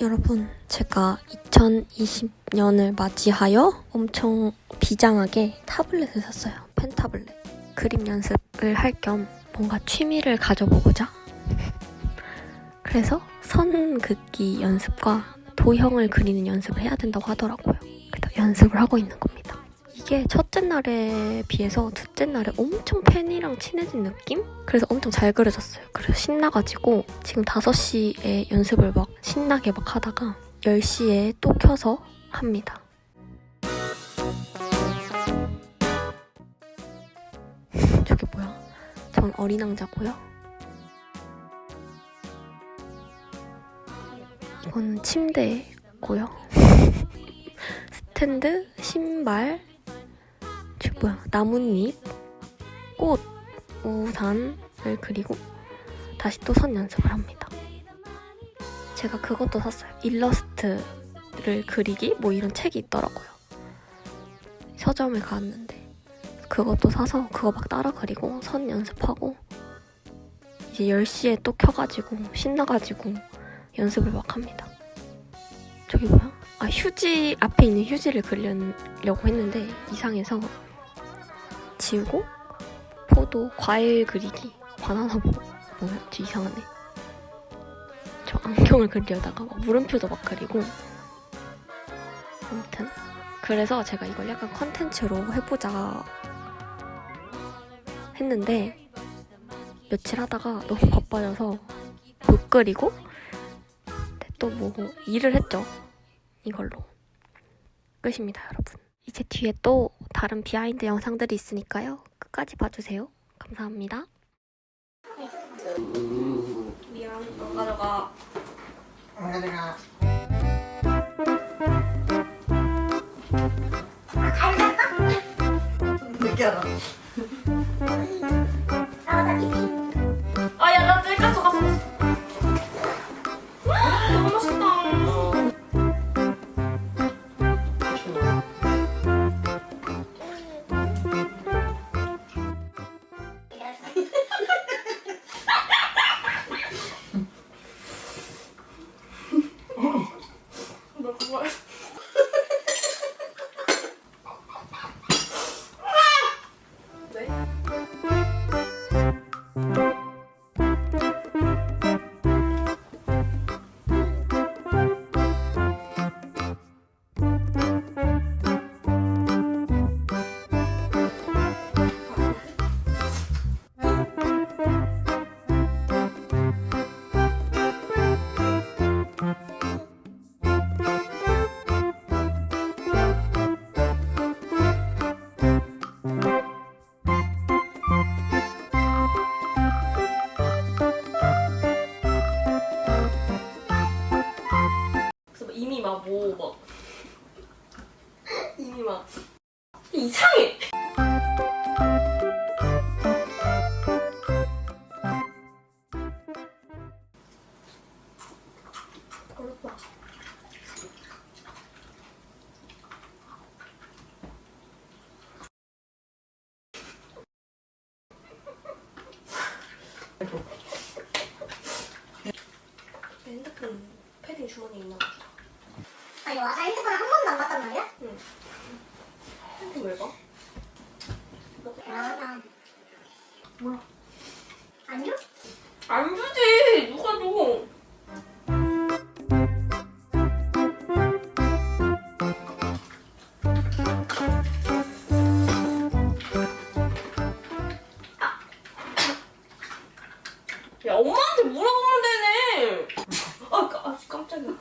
여러분, 제가 2020년을 맞이하여 엄청 비장하게 타블렛을 샀어요. 펜 타블렛. 그림 연습을 할 겸 뭔가 취미를 가져보고자. 그래서 선 긋기 연습과 도형을 그리는 연습을 해야 된다고 하더라고요. 그래서 연습을 하고 있는 겁니다. 이게 첫째 날에 비해서 둘째 날에 엄청 펜이랑 친해진 느낌? 그래서 엄청 잘 그려졌어요. 그래서 신나가지고 지금 5시에 연습을 막 신나게 막 하다가 10시에 또 켜서 합니다. 저게 뭐야? 전 어린 왕자고요. 이거는 침대고요. 스탠드, 신발, 저 뭐야? 나뭇잎, 꽃, 우산을 그리고 다시 또 선 연습을 합니다. 제가 그것도 샀어요. 일러스트를 그리기 뭐 이런 책이 있더라고요. 서점에 갔는데 그것도 사서 그거 막 따라 그리고 선 연습하고 이제 10시에 또 켜가지고 신나가지고 연습을 막 합니다. 저기 뭐야? 아 휴지 앞에 있는 휴지를 그리려고 했는데 이상해서 지우고 포도 과일 그리기 바나나 뭐 뭐였지 이상하네. 저 안경을 그리려다가 막 물음표도 막 그리고. 아무튼 그래서 제가 이걸 약간 컨텐츠로 해보자 했는데 며칠 하다가 너무 바빠져서 못 그리고 또 뭐 일을 했죠. 이걸로. 끝입니다 여러분 이제 뒤에 또 다른 비하인드 영상들이 있으니까요. 끝까지 봐주세요. 감사합니다. 미안. 안 가져가 가져가. 아니 와서 핸드폰 한 번도 안 봤단 말이야? 핸드폰 왜 봐? 대단하다. 뭐야? 안 줘? 안 주지! 누가 줘? 야, 엄마한테 물어보면! 아, 까- 아 깜짝이야.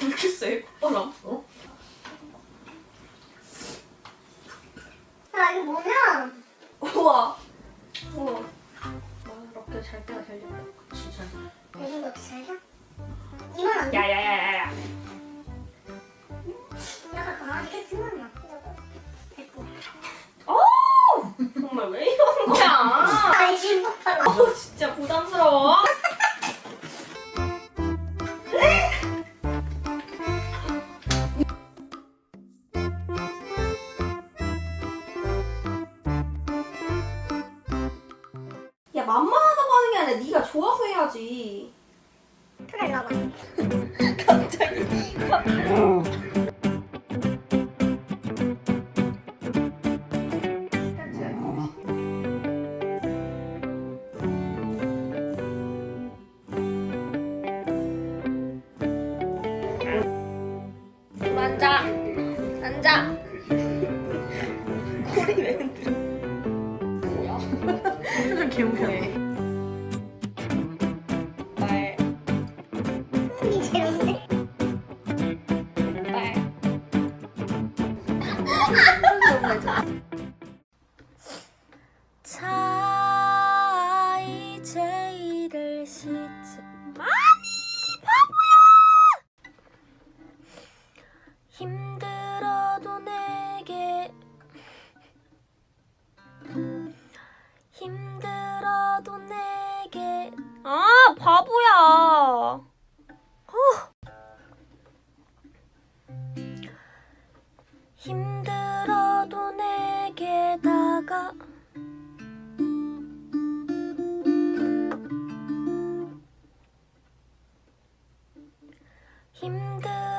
왜 이렇게 세? 오빠랑. 어? 야 이거 뭐냐? 우와. 만만하다고 하는 게 아니라 네가 좋아서 해야 해야지. 그래 나봐. 표정 개무서 바보야. 힘들어도 내게 다가 힘들어도 내게 다가